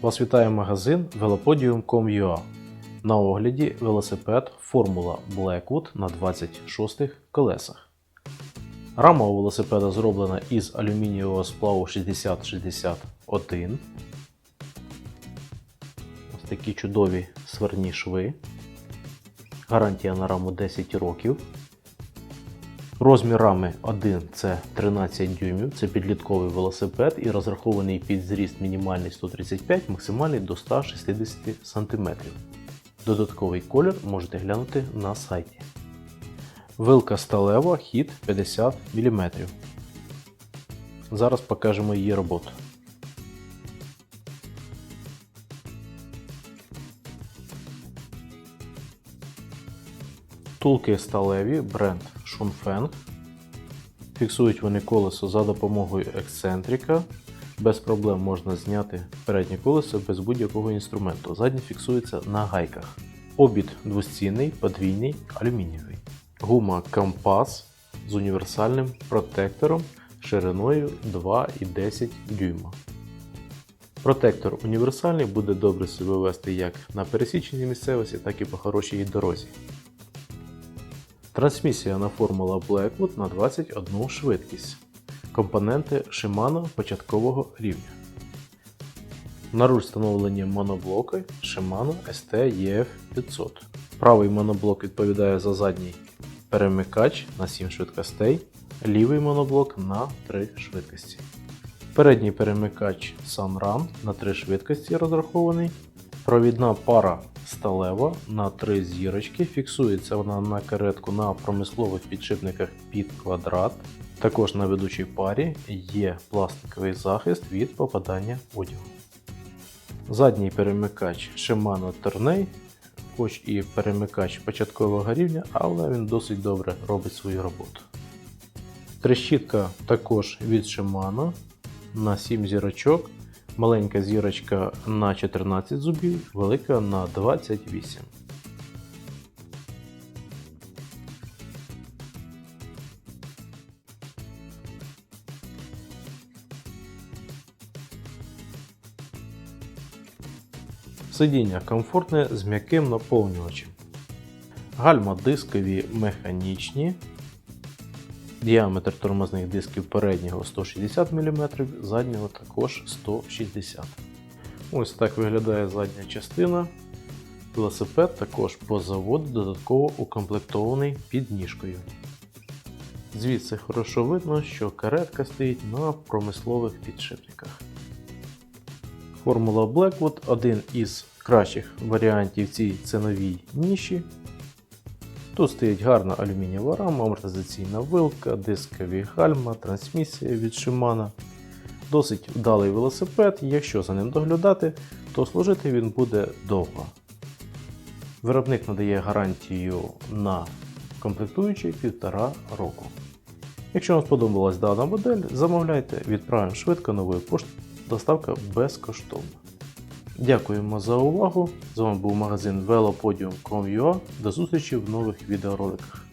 Вас вітає магазин velopodium.com.ua. На огляді велосипед Формула Blackwood на 26 колесах. Рама у велосипеда зроблена із алюмінієвого сплаву 6061. Ось такі чудові сверні шви. Гарантія на раму 10 років. Розмір рами 1 це 13 дюймів, це підлітковий велосипед і розрахований під зріст мінімальний 135, максимальний до 160 см. Додатковий колір можете глянути на сайті. Вилка сталева, хід 50 мм. Зараз покажемо її роботу. Втулки сталеві, бренд Schunfeng. Фіксують вони колесо за допомогою ексцентрика. Без проблем можна зняти переднє колесо без будь-якого інструменту. Заднє фіксується на гайках. Обід двостінний, подвійний, алюмінієвий. Гума Компас з універсальним протектором шириною 2,10 дюйма. Протектор універсальний буде добре себе вести як на пересіченій місцевості, так і по хорошій дорозі. Трансмісія на формула Blackwood на 21 швидкість. Компоненти Shimano початкового рівня. На руль встановлені моноблоки Shimano ST EF 500. Правий моноблок відповідає за задній перемикач на 7 швидкостей, лівий моноблок на 3 швидкості. Передній перемикач Sunrun на 3 швидкості розрахований. Провідна пара сталева на 3 зірочки. Фіксується вона на каретку на промислових підшипниках під квадрат. Також на ведучій парі є пластиковий захист від попадання одягу. Задній перемикач Shimano Tourney, хоч і перемикач початкового рівня, але він досить добре робить свою роботу. Трещітка також від Shimano на 7 зірочок. Маленька зірочка на 14 зубів, велика на 28. Сидіння комфортне з м'яким наповнювачем. Гальма дискові механічні. Діаметр тормозних дисків переднього 160 мм, заднього також 160 Ось так виглядає задня частина. Велосипед також по заводу додатково укомплектований підніжкою. Звідси хорошо видно, що каретка стоїть на промислових підшипниках. Формула Blackwood один із кращих варіантів цій ціновій ніші. Тут стоїть гарна алюмінієва рама, амортизаційна вилка, дискові гальма, трансмісія від Shimano. Досить вдалий велосипед, якщо за ним доглядати, то служити він буде довго. Виробник надає гарантію на комплектуючий півтора року. Якщо вам сподобалась дана модель, замовляйте, відправимо швидко новою поштою. Доставка безкоштовна. Дякуємо за увагу. З вами був магазин velopodium.com.ua. До зустрічі в нових відеороликах.